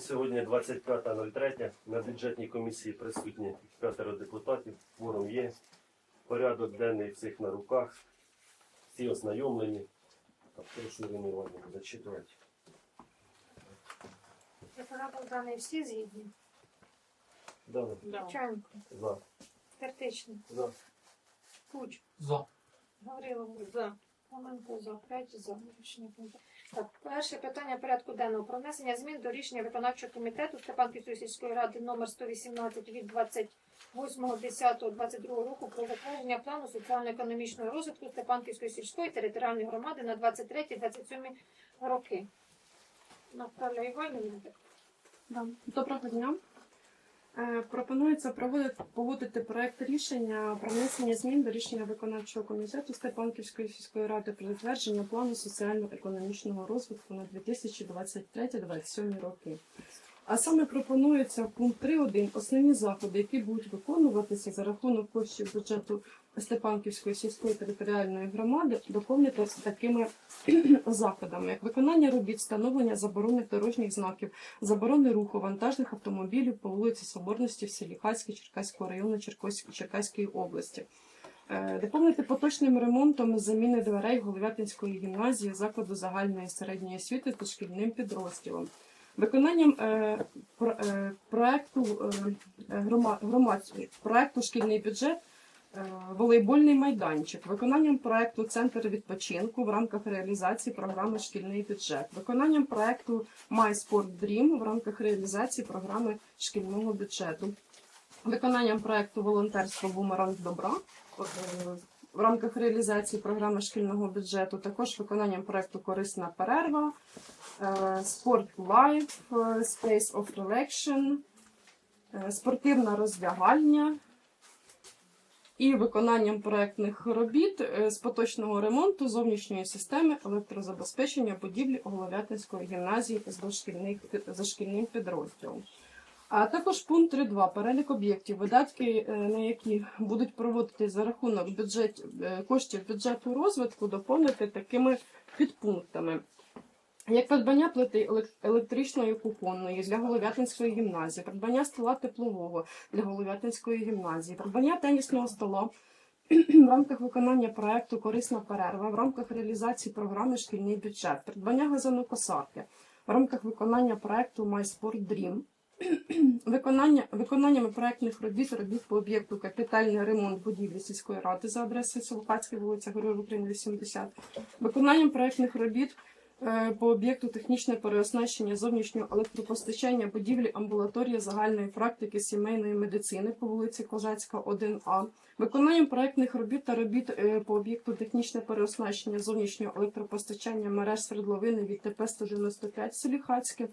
день. Сьогодні 25.03. На бюджетній комісії присутні п'ятеро депутатів. Форум є. Порядок денний всіх на руках. Всі ознайомлені. Прошу Ірину зачитувати. Порядок даний всі згідні. Дане. Чайнко, За. Тертичний, За. Куч, За. Гаврилов, за. Хоменко за, 5 за. Рішення. Так, перше питання порядку денного про внесення змін до рішення виконавчого комітету Степанківської сільської ради номер 118 від 28.10.22 року про затвердження плану соціально-економічного розвитку Степанківської сільської територіальної громади на 23-27 роки. Наталя Іванівна, Доброго дня. Е, Пропонується проводити погодити проект рішення про внесення змін до рішення виконавчого комітету Степанківської сільської ради про затвердження плану соціально-економічного розвитку на 2023-2027 роки. А саме пропонується в пункт 3.1 основні заходи, які будуть виконуватися за рахунок коштів бюджету Степанківської сільської територіальної громади, доповнити такими заходами, як виконання робіт, встановлення заборонених дорожніх знаків, заборони руху вантажних автомобілів по вулиці Соборності в селі Хацьке Черкаського району Черкаської області. Е, Доповнити поточним ремонтом заміни дверей Головятинської гімназії закладу загальної середньої освіти та шкільним підрозділом. Виконанням е, е, проекту е, грома, громадського проекту шкільний бюджет е, волейбольний майданчик, виконанням проекту Центр відпочинку в рамках реалізації програми Шкільний бюджет, виконанням проекту Sport Dream в рамках реалізації програми шкільного бюджету, виконанням проекту Волонтерство Бумеранг добра е, в рамках реалізації програми шкільного бюджету, також виконанням проекту Корисна перерва, е, Спорт Лайф, е, Space of Relaction, е, спортивна розвягальня і виконанням проектних робіт з поточного ремонту зовнішньої системи електрозабезпечення будівлі Головятинської гімназії з дошкільних за шкільним підрозділом. А також пункт 3.2. Перелік об'єктів, видатки е, на які будуть проводитись за рахунок бюджет, е, коштів бюджету розвитку, доповнити такими підпунктами. Як придбання плити електричної кухонної для Головятинської гімназії, придбання стола теплового для Головятинської гімназії, придбання тенісного стола в рамках виконання проекту Корисна перерва, в рамках реалізації програми Шкільний бюджет, придбання газонокосарки, в рамках виконання проекту Sport Dream, виконання, виконаннями проектних робіт, робіт по об'єкту капітальний ремонт будівлі сільської ради за адресою Солокацька, вулиця Героїв України, 80, виконанням проектних робіт е, по об'єкту технічне переоснащення зовнішнього електропостачання будівлі амбулаторії загальної практики сімейної медицини по вулиці Козацька, 1А, виконанням проектних робіт та робіт е, по об'єкту технічне переоснащення зовнішнього електропостачання мереж свердловини від ТП 195 в селі Хацьке,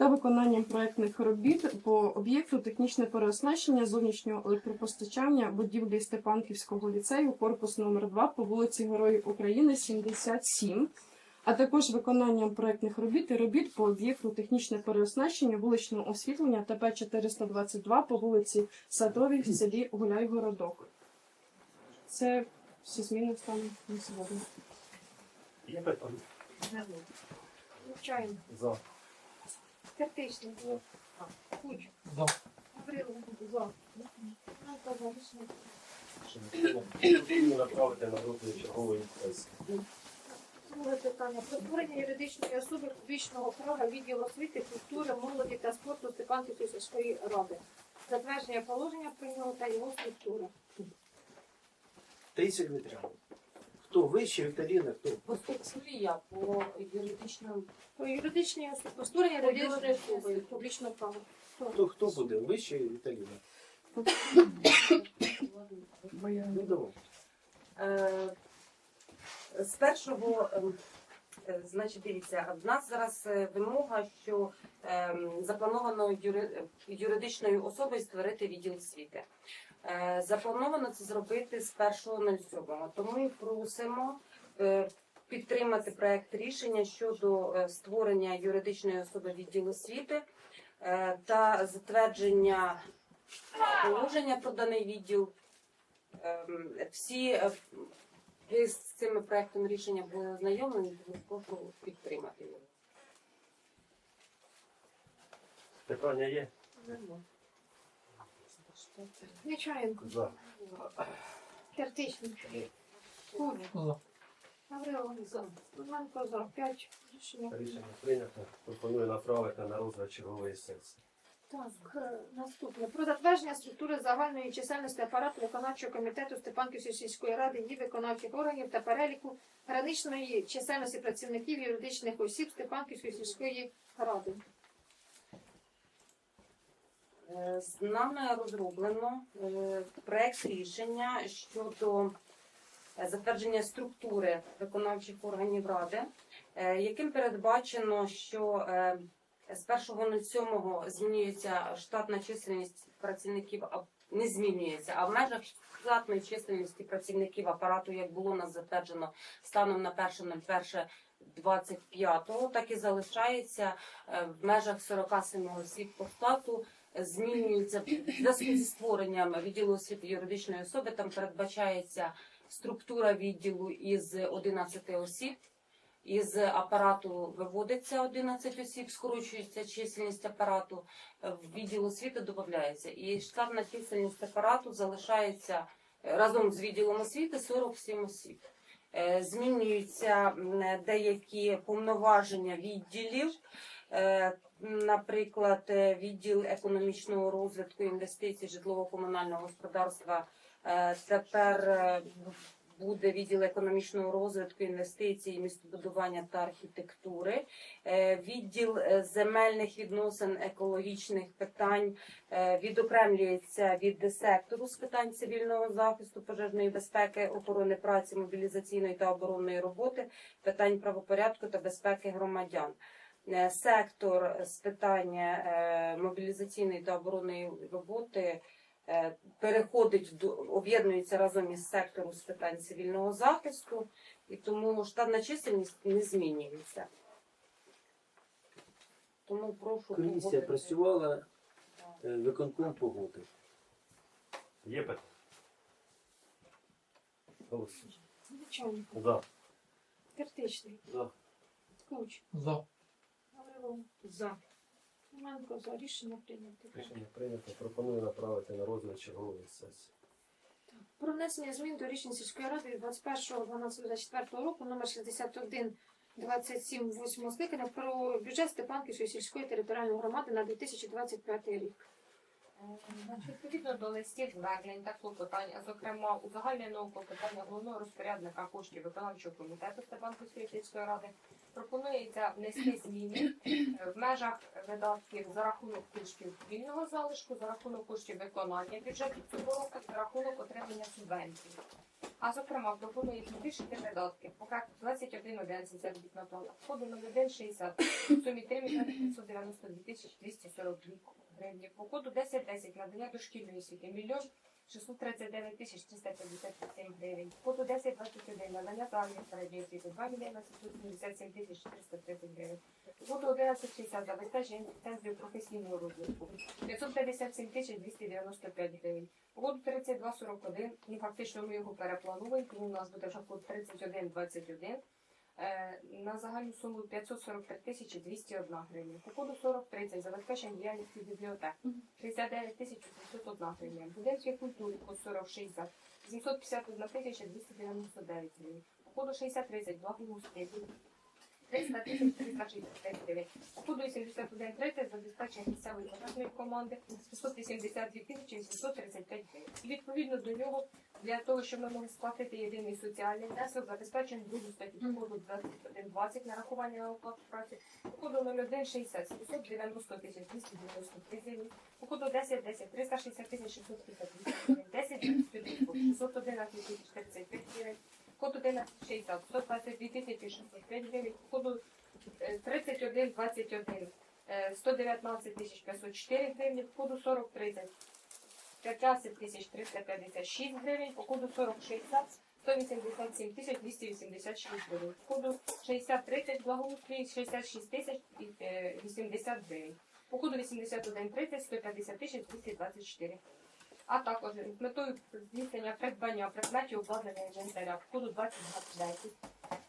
та виконанням проектних робіт по об'єкту технічне переоснащення зовнішнього електропостачання будівлі Степанківського ліцею, корпус номер 2 по вулиці Героїв України, 77, а також виконанням проектних робіт і робіт по об'єкту технічне переоснащення вуличного освітлення ТП 422 по вулиці Садовій в селі Гуляйгородок. Це всі зміни станом на сьогодні. Є питання? Чайнко, За. Тертичний, Куч, За. Гаврилов, за. Хоменко за. Рішення прийнято. Направити на розгляд чергової сесії. Друге питання. Про створення юридичної особи публічного права відділу освіти, культури, молоді та спорту Степанківської сільської ради. Затвердження положення про нього та його структури. Таїсія Дмитрівна, хто вище Віталіна, хто? Поступція по юридичному По юридичній особі, по створення По юридичної особи публічного права. Хто, хто буде? Вище Віталіна? Ну, давай. Е, з першого, ем, е, значить, дивіться, в нас зараз е, вимога, що ем, заплановано юри- юридичною особою створити відділ освіти. Е, Заплановано це зробити з 1.07. Тому ми просимо е, підтримати проект рішення щодо е, створення юридичної особи відділу освіти та затвердження положення про даний відділ. Ем, Всі ви з цими проектом рішення були ознайомлені, тому прошу підтримати його. Питання є? Нечаєнко. За. Киртичний. Куль. Гаврилов. За. Кузьменко за. П'ять. Рішення. Рішення прийнято. Пропоную направити на розгляд чергової сесії. Так, е, наступне. Про затвердження структури загальної чисельності апарату виконавчого комітету Степанківської сільської ради, її виконавчих органів та переліку граничної чисельності працівників юридичних осіб Степанківської сільської ради. Е, З нами розроблено е, проект рішення щодо е, затвердження структури виконавчих органів ради, яким передбачено, що з 1.07 змінюється штатна чисельність працівників, не змінюється, а в межах штатної чисельності працівників апарату, як було нас затверджено станом на 1.01.25, так і залишається в межах 47 осіб по штату змінюється в зв'язку зі створенням відділу освіти юридичної особи. Там передбачається структура відділу із 11 осіб. Із апарату виводиться 11 осіб, скорочується чисельність апарату, в відділ освіти додається. І штатна чисельність апарату залишається е, разом з відділом освіти 47 осіб. Е, Змінюються деякі повноваження відділів. Наприклад, е, відділ економічного розвитку інвестицій житлово-комунального господарства е, тепер е, буде відділ економічного розвитку інвестицій, містобудування та архітектури, відділ земельних відносин, екологічних питань відокремлюється від сектору з питань цивільного захисту, пожежної безпеки, охорони праці, мобілізаційної та оборонної роботи, питань правопорядку та безпеки громадян. Е, Сектор з питання е, мобілізаційної та оборонної роботи е, переходить до об'єднується разом із сектором з питань цивільного захисту, і тому штатна чисельність не змінюється. Тому прошу Комісія погодити. працювала, виконком погодив. Є питання? Нечаєнко. Киртичний. За. Куч. За. За. Кузьменко за. Рішення прийнято. Рішення прийнято. Пропоную направити на розгляд чергової сесії. Про внесення змін до рішень сільської ради від 21.12.24 року номер 61 27 8 скликання про бюджет Степанківської сільської територіальної громади на 2025 рік. Відповідно до листів звернень та клопотань, а зокрема узагальненого клопотання головного розпорядника коштів виконавчого комітету Степанківської сільської ради, пропонується внести зміни е, в межах видатків за рахунок коштів вільного залишку, за рахунок коштів виконання бюджету цього року, за рахунок отримання субвенцій. А зокрема, пропонується збільшити видатки по проекту 21.11 заробітна плата, входу 01.60 в сумі 3 мільйони 592 тисячі 242 гривні. По коду 10.10 надання дошкільної освіти мільйон 639 тисяч 357 гривень. По коду 10.21 надання загальної середньої освіти 2 мільйони 777 тисяч 430 гривень. По коду 11.60 забезпечення ліцензію професійного розвитку 557 тисяч 295 гривень. По коду 32.41, ну фактично ми його переплануємо, тому у нас буде вже код 31.21. Е, на загальну суму 543 тисячі 201 гривня. По коду 4030 забезпечення діяльності бібліотек 39 тисяч 801 гривня. Будинки культури по 46 за 751 тисяча 299 гривень. По коду 6030 благоустрій 300 тисяч 365 гривень. По коду 8130 забезпечення місцевої пожежної команди 682 тисячі 835 гривень. І відповідно до нього для того, щоб ми могли сплатити єдиний соціальний внесок, забезпечення другу статтю коду 2120 нарахування на оплату праці, по коду 0160 790 тисяч 293 гривень, по коду 1010 360 тисяч 658 гривень, 10 611 тисяч 35 гривень, код 1160 122 тисячі 605 гривень, по коду е, 3121 е, 119 тисяч 504 гривні, коду 4030 15 тисяч 356 гривень, по коду 4060 187 тисяч 286 гривень, по коду 6030 благоустрій 66 тисяч і, е, 80 гривень, по коду 8130 150 тисяч 224 а також з метою здійснення придбання предметів обладнання інвентаря в коду 2029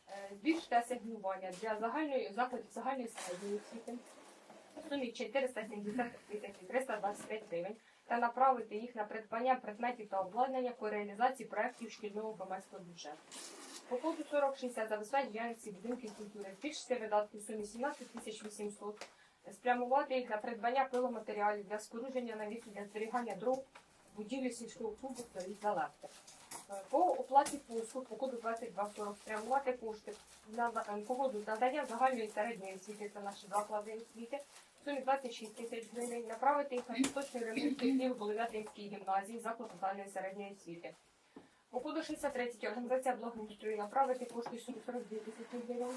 е, збільшити асигнування для загальної закладів загальної середньої освіти в сумі 470 тисяч 325 гривень та направити їх на придбання предметів та обладнання по реалізації проєктів шкільного громадського бюджету. По коду 4060 забезпечить діяльності будинків культури, збільшити видатки в сумі 17 тисяч 800, спрямувати їх на придбання пиломатеріалів для спорудження навісу для зберігання дров, будівлі сільського клубу та залекти. По оплаті послуг по коду 2240 спрямувати кошти на е, погоду надання загальної середньої освіти та наші заклади освіти в сумі 26 тисяч гривень, направити їх на поточний ремонт технів Головятинській гімназії закладу загальної середньої освіти. По коду 63 організація благоустрою направити кошти в сумі 42 тисячі гривень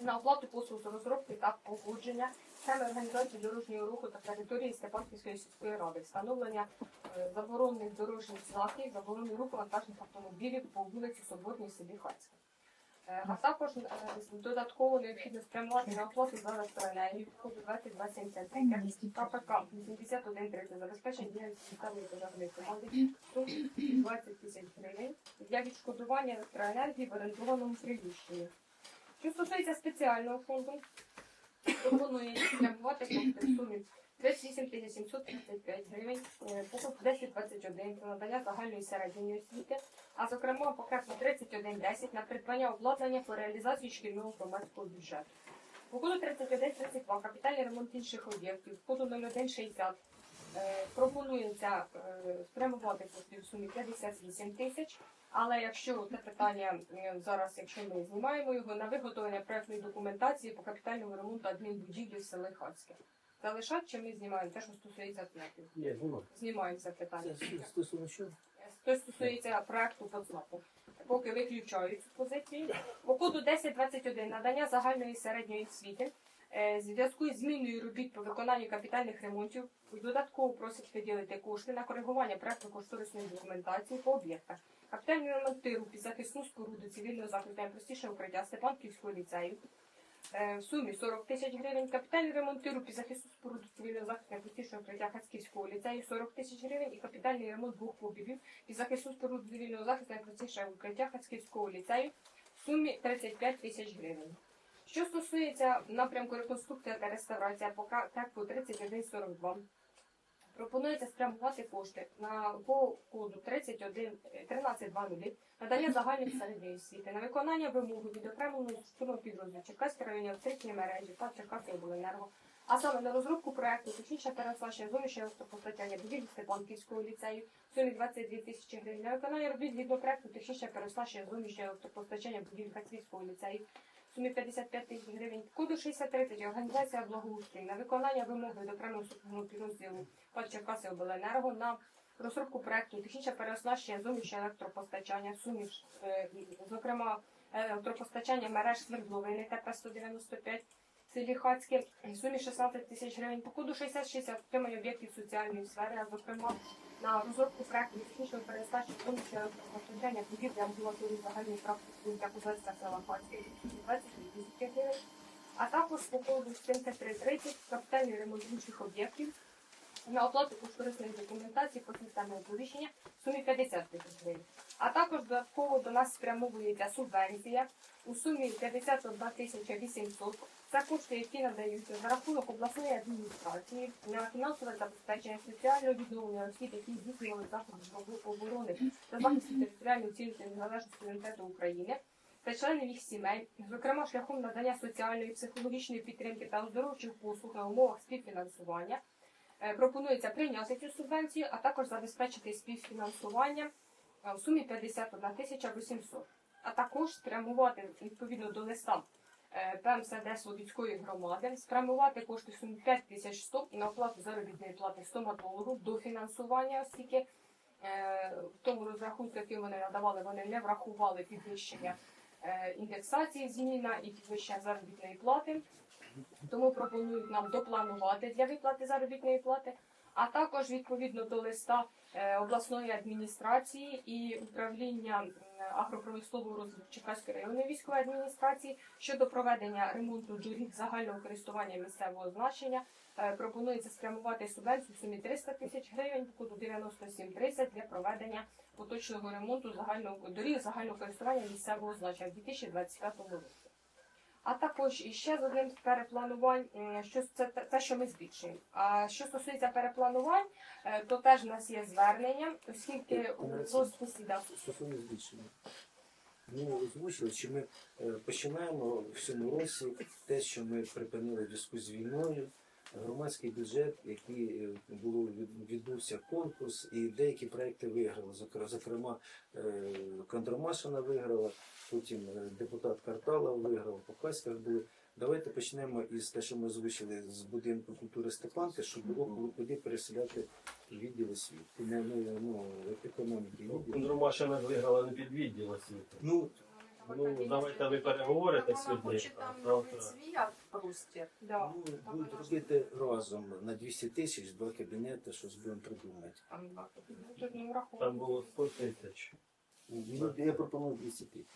на оплату послуг з розробки та погодження саме організації дорожнього руху та території Степанківської сільської ради, встановлення е, заборонених дорожніх знаків, заборони руху вантажних автомобілів по вулиці Соборній селі Хацька. Е, А також е, додатково необхідно спрямувати на оплату за електроенергію коду 2273 КПК 8130 забезпечення діяльності місцевої пожежної команди в 20 тисяч гривень для відшкодування електроенергії в орендованому приміщенні. Що стосується спеціального фонду, пропоную спрямувати кошти в сумі 38 735 гривень, е, покуп 1021 про надання загальної середньої освіти, а зокрема покрепно 3110 на придбання обладнання по реалізації шкільного громадського бюджету. По коду 3132 капітальний ремонт інших об'єктів, по коду 0160 е, пропонується е, спрямувати кошти в сумі 58 тисяч, але якщо це питання е, зараз, якщо ми знімаємо його на виготовлення проектної документації по капітальному ремонту адмінбудівлі в селі Хацьке. Залишать чи ми знімаємо те, що стосується ЦНАПів? Воно. Знімаємо це питання. Це с- стосовно що? Що стосується проекту по ЦНАПу. Поки виключають цю позицію. По коду 1021 надання загальної середньої освіти зв'язку з зміною робіт по виконанню капітальних ремонтів додатково просять виділити кошти на коригування проектно-кошторисної документації по об'єктах. Капітальний ремонт тиру під захисну споруду цивільного захисту найпростіше укриття Степанківського ліцею е, в сумі 40 тисяч гривень. Капітальний ремонт тиру під захисну споруду цивільного захисту найпростішого укриття Хацьківського ліцею 40 тисяч гривень і капітальний ремонт двох побігів під захисну споруду цивільного захисту найпростіше укриття Хацьківського ліцею в сумі 35 тисяч гривень. Що стосується напрямку реконструкція та реставрація по КЕКПу 3142, пропонується спрямувати кошти на по коду 31 е, 1320 надання загальної середньої освіти на виконання вимоги від окремого структурного підрозділу Черкаської районні електричні мережі та Черкаської обленерго, а саме на розробку проекту технічне переслащення зовнішнього електропостачання будівлі Степанківського ліцею в сумі 22 тисячі гривень, на виконання робіт від проекту технічне переслащення зовнішнього електропостачання будівлі Хацьківського ліцею сумі 55 тисяч гривень, коду 63 організація благоустрій. На виконання вимоги до структурного підрозділу ПАД Черкаси Обленерго на розробку проекту технічне переоснащення зовнішнього електропостачання в сумі, е, зокрема, електропостачання мереж свердловини ТП-195 в селі Хацьке сумі 16 тисяч гривень. По коду 6060 отримання об'єктів соціальної сфери, зокрема на розробку проекту технічного переоснащення зовнішнього електропостачання будівлі амбулаторії загальної практики для Кузацька села Хацьке 20 тисяч гривень. А також по коду 7330 капітальний ремонт інших об'єктів на оплату кошторисної документації по системі оповіщення в сумі 50 тисяч гривень. А також додатково до нас спрямовується субвенція у сумі 51 тисяча 800. Це кошти, які надаються за рахунок обласної адміністрації на фінансове забезпечення соціального відновлення осіб, які здійснювали заходи оборони та захисту територіальної цілісності незалежності суверенітету України та членів їх сімей, зокрема шляхом надання соціальної, психологічної підтримки та оздоровчих послуг на умовах співфінансування. Е, Пропонується прийняти цю субвенцію, а також забезпечити співфінансування е, в сумі 51 тисяча 800. А також спрямувати відповідно до листа е, ПМСД Слобідської громади, спрямувати кошти сумі 5 тисяч 100 на оплату заробітної плати стоматологу до фінансування, оскільки е, в тому розрахунку, який вони надавали, вони не врахували підвищення е, індексації зміна і підвищення заробітної плати. Тому пропонують нам допланувати для виплати заробітної плати, а також відповідно до листа е, обласної адміністрації і управління агропромислового розвитку Черкаської районної військової адміністрації щодо проведення ремонту доріг загального користування місцевого значення. е, Пропонується спрямувати субвенцію в сумі 300 тисяч гривень коду 9730 для проведення поточного ремонту загального доріг загального користування місцевого значення в 2025 році. А також іще з одним з перепланувань, що це те- що ми збільшуємо. А що стосується перепланувань, е, то теж в нас є звернення, оскільки у розписі да, Стосовно збільшення. Ми озвучили, що ми е, починаємо в цьому році те, що ми припинили в зв'язку з війною, громадський бюджет, який е, було від- відбувся конкурс, і деякі проекти виграли. Зокрема, е, Кондромашина виграла, потім е, депутат Картала виграв, Покаська були. Давайте почнемо із те, що ми озвучили з будинку культури Степанки, щоб було куди переселяти відділ освіти. Не, не, ну, економіки відділ. Кундромашина виграла не під відділ освіти. Ну, Ну, давайте ви переговорите сьогодні. а завтра- да, Ну, будуть робити разом на 200 тисяч два кабінети, щось будемо придумати. там, ну, тут не Там враховано. було 100 тисяч. Ну, я пропоную 200 тисяч.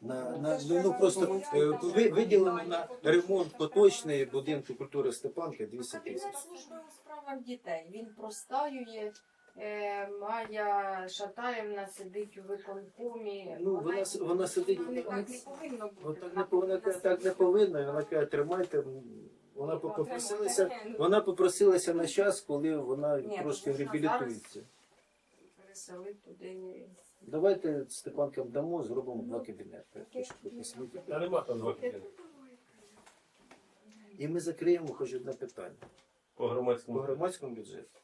На, Ну, на, ну, ну просто е, ви, виділено на ремонт поточний будинку культури Степанки 200 тисяч. Кабінет служби у справах дітей. Він простаює. Е, Майя Шатаєвна сидить у виконкомі. Ну, вона, с- вона сидить. Ну, так не повинно бути. От так не повинно, так не повинно, і вона каже, тримайте. Вона попросилася, вона попросилася на час, коли вона Ні, трошки тому реабілітується. Переселити туди. Давайте Степанкам дамо, зробимо два кабінети. Та нема там два кабінети. І ми закриємо хоч одне питання По по громадському. громадському бюджету.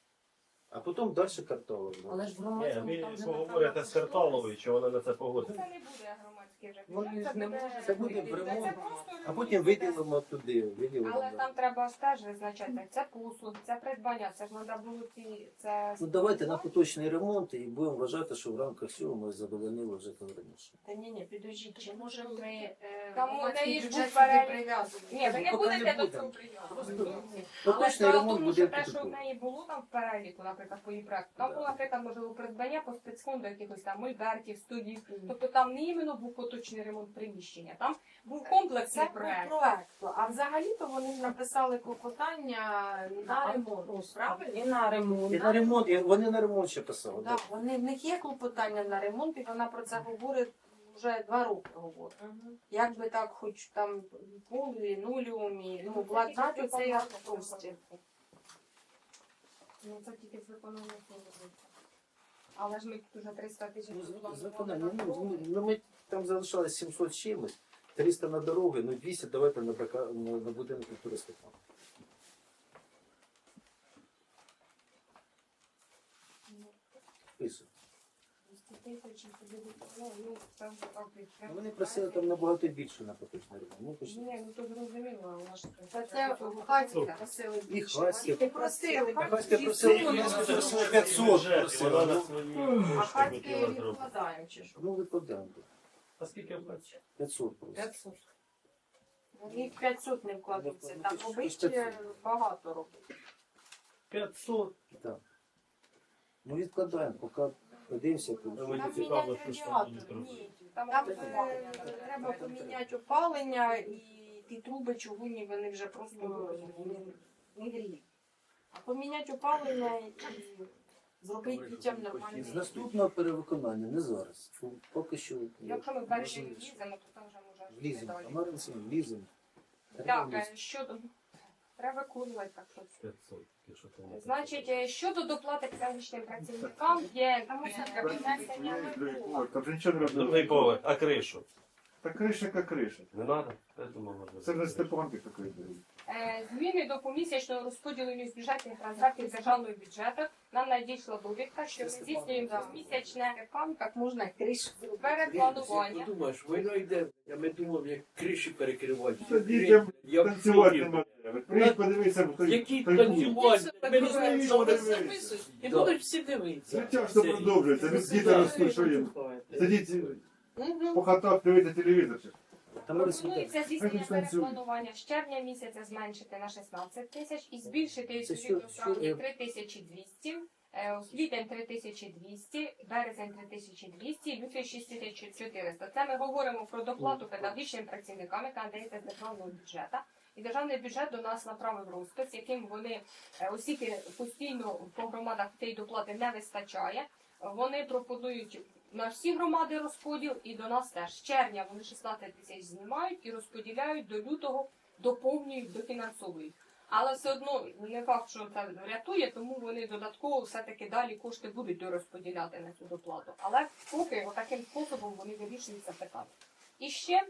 А потім далі картово. Але ж в Ні, ви вже поговорите з Карталовою, чи вона на це Це не буде громадський вже Вони ж не можуть. Це буде в Це ремонт. просто А потім виділимо туди. Виділимо. Але там треба ж теж визначати, це послуг, це придбання, це ж треба було ці, це... Ну давайте на поточний ремонт і будемо вважати, що в рамках цього ми задовольнили вже раніше. Та ні, ні, підождіть, чи може ми е, Там громадський у неї ж бюджет був сюди перелік. прив'язувати? Ні, ви не Поки не будете до будемо. цього прив'язувати. Поточний Але ремонт тому, буде що те, що в неї було там в переліку, наприклад, по її проекту, там було, наприклад, можливо, придбання по спецфонду якихось там мольбертів, студій. Тобто там не іменно був поточний ремонт приміщення, там був комплексний Це проект. А взагалі-то вони написали клопотання на ремонт. Правильно? І на ремонт. І на ремонт, і вони на ремонт ще писали. Да, вони, в них є клопотання на ремонт, і вона про це говорить вже два роки говорить. Як би так, хоч там пол, лінолеум, і ну, владнати цей простір. Ну, це тільки з виконання фонду. Але ж ми тут уже 300 тисяч Ну, з- з виконання, ну, ми- ну, ну, ми там залишалось 700 з чимось, 300 на дороги, ну 200 давайте на, БК, на, на будинок культури Степана. Писують. 200 тисяч, і тоді буде, ну, ну, це так, Ну, Вони просили там набагато більше на поточний ремонт. Ну, почти. Ні, ну то зрозуміло, але ж Це це хаті просили. І хаті. Ти просили. Хаська просили, Хаті я просили. просила 500 Бюджет. Вона на Ну, свої А кошти хатки хотіла зробити. відкладаємо чи що? ну викладаємо. А скільки платить? 500 просили. 500. Їх 500 не вкладуться, там 500. багато робить. 500. Ну відкладаємо, поки подивимося. Ну, Мені Там цікаво, міняти що ж там радіатор. Ні, е, треба поміняти опалення і ті труби чугунні, вони вже просто не, не гріють. А поміняти опалення і зробити дітям нормальне. З наступного перевиконання, не зараз. Поки що Якщо ми перші вліземо, то там вже може вліземо. далі. А Маринці вліземо. Так, е, щодо треба виконувати так що. 500, якщо не Значить, е, щодо доплати педагогічним працівникам є е, внесення там же нічого не Другий робили. поверх, а кришу? Та криша яка криша. Не треба? Я думав, можна. Це не Степанки такої беруть. Е, Зміни до помісячного розподілу міжбюджетних транзакцій державного бюджету нам надійшла довідка, що ми здійснюємо місячне Так можна кришу. перепланування. Ти думаєш, війна йде, а ми думаємо, як криші перекривати. Я в Танцювати шокі. Приїдь, подивися, хто Які хто танцювальні? Ми не знаємо, що вони записують. І будуть всі дивитися. Життя ж то продовжується, від діти ростуть, що їм. Сидіть по хатах, дивитися телевізор. Пропонується здійснення перепланування з червня місяця зменшити на 16 тисяч і збільшити Це що- в травні що- 3200, е, квітень 3200, березень 3200, лютий 6400. Це ми говоримо про доплату педагогічним працівникам, яка надається з державного бюджету. І державний бюджет до нас направив розпис, яким вони, е, оскільки постійно по громадах цієї доплати не вистачає, вони пропонують на всі громади розподіл і до нас теж. З червня вони 16 тисяч знімають і розподіляють до лютого, доповнюють, дофінансовують. Але все одно не факт, що це врятує, тому вони додатково все-таки далі кошти будуть дорозподіляти на цю доплату. Але поки таким способом вони вирішують це питання. І ще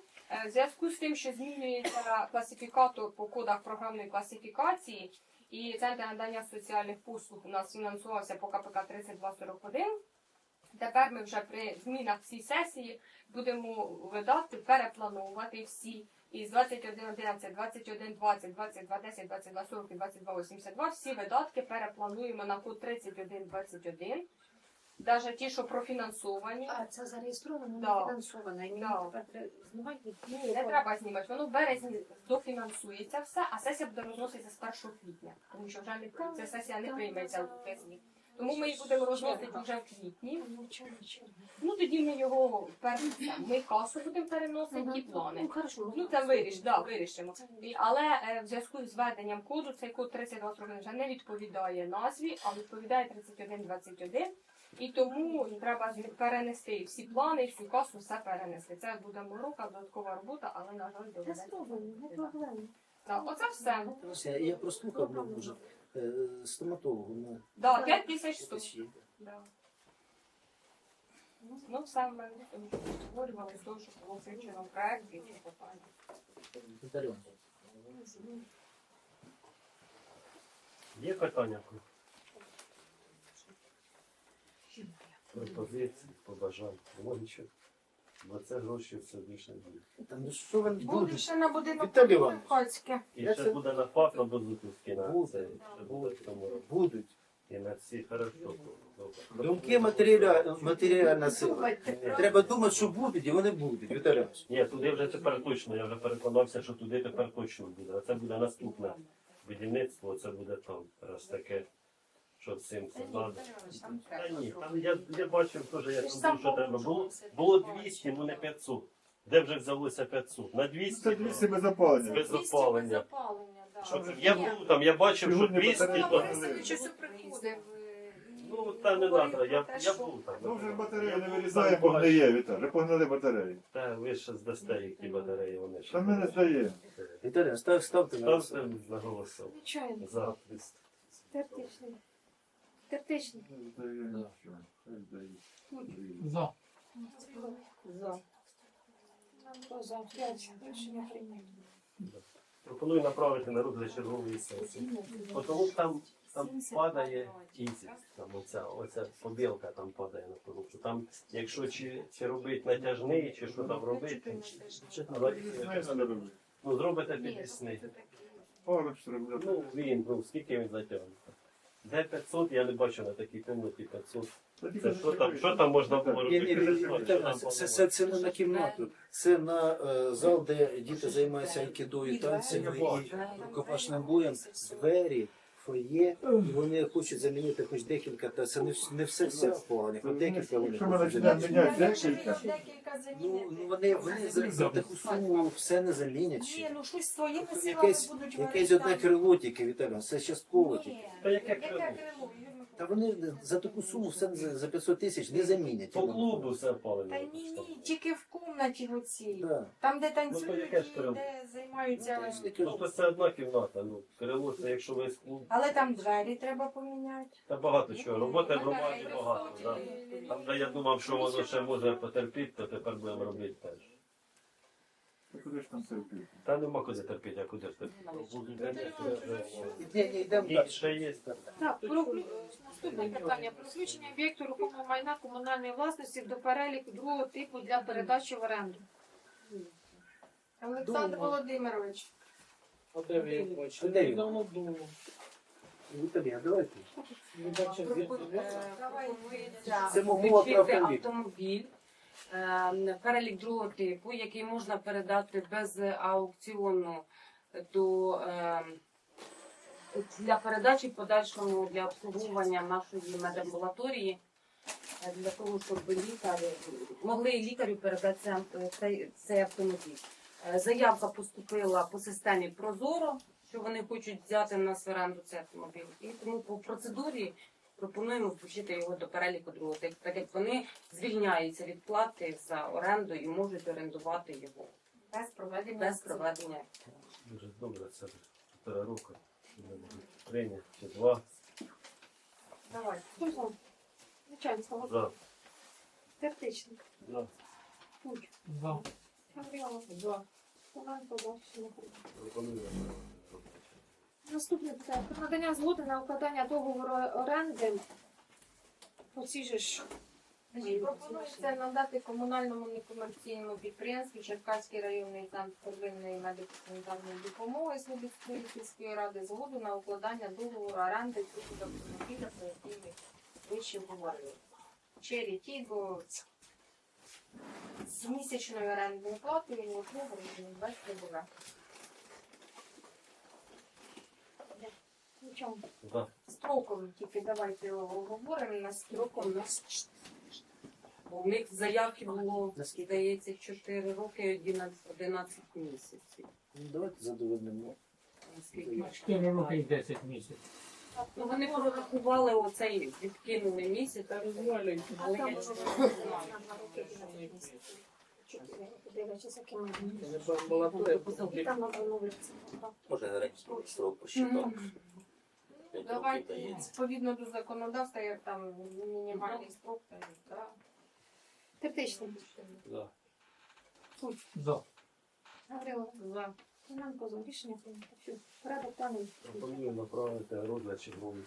в зв'язку з тим, що змінюється класифікатор по кодах програмної класифікації, і центр надання соціальних послуг у нас фінансувався по КПК 3241. Тепер ми вже при змінах цій сесії будемо видатки переплановувати всі. Із 21.11, 21.20, 22.10, 22.40 і 22.82 всі видатки переплануємо на код 31.21. Навіть ті, що профінансовані. А це зареєстровано, Да. не фінансовано. І мені Да. тепер треба знімати. Ні, не треба знімати. Воно в березні дофінансується все, а сесія буде розноситися з 1 квітня. Тому що вже не ця сесія не прийметься в березні. Тому ми їх будемо розносити вже в квітні. Ну тоді ми його перенесемо. Ми касу будемо переносити і плани. Ну. Ну це виріш, да, вирішимо. І- Але е, в зв'язку з введенням коду цей код 3241 вже не відповідає назві, а відповідає 3121. І тому треба перенести всі плани, всю касу, все перенести. Це буде морока, додаткова робота, але на жаль доведеться. не проблема. Так, Оце все. Ось Я, я прослухав ну, вже е, стоматологу. Ну, Да, 5 тисяч штук. тисячі. Да. Ну, все ми створювали з того, що було включено в проект і ці питання. Є питання? Пропозиції, побажання. Нема. Бо це гроші все більше не буде. Та ну що ви будете? ще на будинок Віталій Іванович. І Я ще це- буде на ФАП, на Базутівській, на Буде. це. Ще буде в тому році. Будуть. І на всі хорошо. Добре. Думки матеріальна, матеріальна сила. Треба думати, що будуть, і вони будуть. Віталій Іванович. Ні, туди вже тепер точно. Я вже переконався, що туди тепер точно буде. А це буде наступне будівництво, це буде там. Раз таке, що цим це треба. Та ні, там я, я бачив теж, я там був, що треба. Було, було 200, ну не 500. Де вже взялося 500? На 200? Це 200 без опалення. Без опалення. да. Що це? Я був там, я бачив, що 200, то... Борисович усе приходив. Ну, та не треба, я, я був там. Ну вже ж батареї не вирізаємо, бо не є, Віталій. Вже погнали батареї. Та ви ще здасте, які батареї вони ще. Та ми не здає. Віталій став, ставте на голосу. Нечайно. За. Тертичний. Тертичний. За. За. За? П'ять. Рішення прийнято. Пропоную направити на розгляд чергової сесії. Тому там, там падає ізі, там оця, оця побілка там падає на корупцію. Там, якщо чи, чи робить натяжний, чи що там робити, але, робити. ну зробите підвісний. Ну він, ну скільки він затягне? Де 500, я не бачу на такій комнаті 500. Це що там, що там можна було Ні, ні, ні, це, це, це не на кімнату, це на е, зал, де діти займаються айкідою, танцями і рукопашним боєм, двері, фоє, і вони хочуть замінити хоч декілька, та це не, вс- не все все в плані, хоч декілька вони Якщо хочуть замінити. міняти декілька, Ну, ну вони, вони за, за таку суму все не замінять Ні, ще. ну щось своїми силами якесь, будуть якесь одне крило тільки, Віталій, це частково тільки. Ні. Та яке Яке крило? крило? Та вони за таку суму все за за 500 тисяч не замінять. По клубу все опалення. Та ні, ні, тільки в комнаті оцій. Да. Там, де Ну, танцюють, і де займаються. Ну, Ну, це одна кімната, ну, крило, це якщо весь клуб, Але там двері треба поміняти. та багато чого. Роботи в громаді багато, да. Там, де я думав, що воно ще може потерпіти, то тепер будемо робити теж. Та куди ж там терпіти? Та нема куди терпіти, а куди ж терпіти. Ні, ні, йдемо далі. ще є. Так, про наступне питання про включення об'єкту рухомого майна комунальної власності до переліку другого типу для передачі в оренду. Олександр Володимирович. Де він? Давно думав. Давайте. Ви бачите, звідти Пропонується Це про автомобіль. Е, Перелік другого типу, який можна передати без аукціону до е, для передачі подальшому для обслуговування нашої медамбулаторії, е, для того, щоб лікарі могли лікарю передати цей- цей, автомобіль. Заявка поступила по системі Прозоро, що вони хочуть взяти в нас оренду цей автомобіль. І тому по процедурі пропонуємо включити його до переліку другого типу, так як вони звільняються від плати за оренду і можуть орендувати його Без проведення без проведення. Дуже добре, це півтора року. Прийняв, чи два. Давайте. Хто за? Начальство. За. Тепличник. За. Пуч. За. Куланко, Бачина. Пропоную. Наступне питання. Про надання згоди на укладання договору оренди. Оці же ж. Пропонується надати комунальному некомерційному підприємству Черкаський районний центр первинної медико-санітарної допомоги Слобідської сільської ради згоду на укладання договору оренди цього автомобіля, про який ми вище говорили. Чері Тіго з місячною орендною платою і можливо без ТБВ. Нічого. За. Строковим тільки давайте його говоримо на строком на Бо в них заявки було, здається, 4 роки 11 11 місяців. Ну, давайте задовольнимо. Наскільки 4 роки і 10 місяців. Ну, вони прорахували оцей відкинули місяць. А Але я не знаю. І там надо оновлюватися. Може строк посчитав. Років Давайте дається. відповідно до законодавства, як там мінімальний строк, то да. Тепличник. За. За. Гаврилова. За. Рішення прийнято. Все. Порядок плану. Пропоную направити розгляд чергових.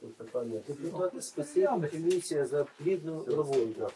Тут питання. Депутати спасибі комісія за плідну роботу.